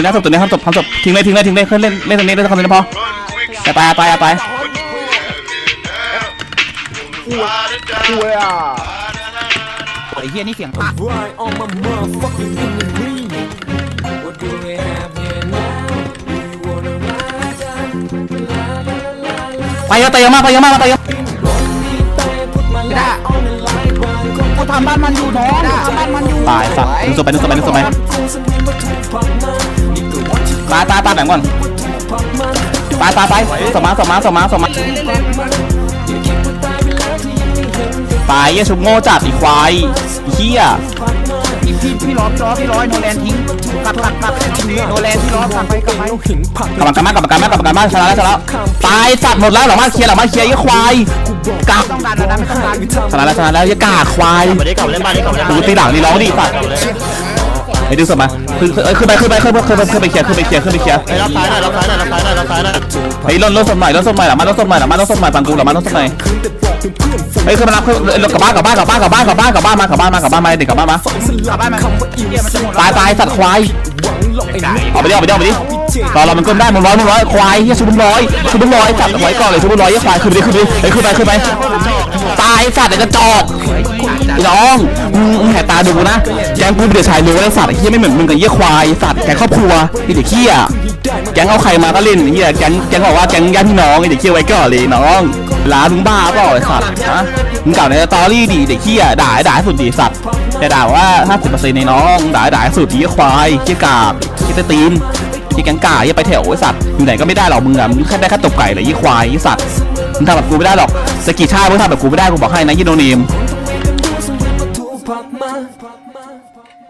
ตัวนี้ศพตัวนี้ทำศพทำศพทิ้งเลยทิ้งเลยทิ้งเลยขึ้นเล่นเล่นตรงนี้เล่นตรงนี้พออย่าตายอย่าตายอย่าตายคุยอะไอ้เฮียนี่เสียงปาก Right on my motherfucking enemy. What do we have here now? Do you wanna ride down? La la la la la. ไปเยอะไปเยอะมากไปเยอะมากไปเยอะ Put my light on the light one. กูทำบ้านมันอยู่น้องทำบ้านมันอยู่ตายสัตว์ดึงศพไปดึงศพไปดึงศพไปตายตายตายแบ่งก่อนตายตายตายสมาสมาสมาสมาตายเหี้ยชุบโง่จัดอีควายอีเหี้ยพี่พี่พี่ล้อพี่ล้อพี่ล้อโนแลนทิ้งกลับกลับกลับโนแลนพี่ล้อกลับไปกลับไปกลับมากันมากลับมากันมากลับมากันมากชนะแล้วชนะแล้วตายสัตว์หมดแล้วหลังมาเคลียร์หลังมาเคลียร์ยี่ควายกากต้องดันแล้วนะไม่ต้องดันชนะแล้วชนะแล้วยี่กากควายมาดิกลับมาเล่นบ้านดิกลับมาเล่นดูตีหลังนี่ร้องดิสัตว์ ไอ้ดึงสมาขึ้นขึ้นไปขึ้นไปขึ้นไปขึ้นไปขึ้นไปเคลียร์ขึ้นไปเคลียร์ขึ้นไปเคลียร์ไปรับซ้ายหน่อยรับซ้ายหน่อยรับซ้ายหน่อยรับซ้ายหน่อยเฮ้ยรถรถสดใหม่รถสดใหม่หลังมารถสดใหม่หลังมารถสดใหม่ฟังกูหลังมารถสดใหม่เฮ้ยขึ้นมารับขึ้นกลับบ้านกลับบ้านกลับบ้านกลับบ้านกลับบ้านกลับบ้านมากลับบ้านมากลับบ้านมาเด็กกลับบ้านมากลับบ้านมันเฮียมันจะหมดตายตายสัตว์ควายเอาไปดิเอาไปดิเอาไปดิรอเรามันก้มได้มึงร้อยมึงร้อยควายเฮียชุบมึงร้อยชุบมึงร้อยสัตว์ไว้ก่อนเลยชุบมึงร้อยเฮียควายขึ้นไปดิขึ้นไปดิเฮ้ยขึ้นไปขึ้นไปตายสัตว์ไอ้กระจอกไอ้น้อง ดูนะ แกงกูเดือดชายรู้ไอ้สัตว์ไอ้เฮียไม่เหมือนมึงกับเฮียควายสัตว์แกงครอบครัวไอ้เด็กเฮียแกงเอาใครมาก็เล่นไอ้เฮียแกงแกงบอกว่าแกงญาติพี่น้องไอ้เด็กเฮียไว้ก่อนเลยน้องร้านมึงบ้าเปล่าไอ้สัตว์ฮะมึงเก่าในสตอรี่ดิเด็กเฮียด่าด่าสุดดิสัตว์แต่ด่าว่า50%ในน้องด่าด่าสุดดิเฮียควายเฮียกาบเฮียตีนที่แกงก่าอย่าไปแถวไอ้สัตว์อยู่ไหนก็ไม่ได้หรอกมึงอะมึงแค่ได้แค่ตบไก่เลยยี่ควายยี่สัตว์มึงทำแบบกูไม่ได้หรอกสกิชาติมึงทำแบบกูไม่ได้กูบอกให้นะยี่โนเนม patma. patma.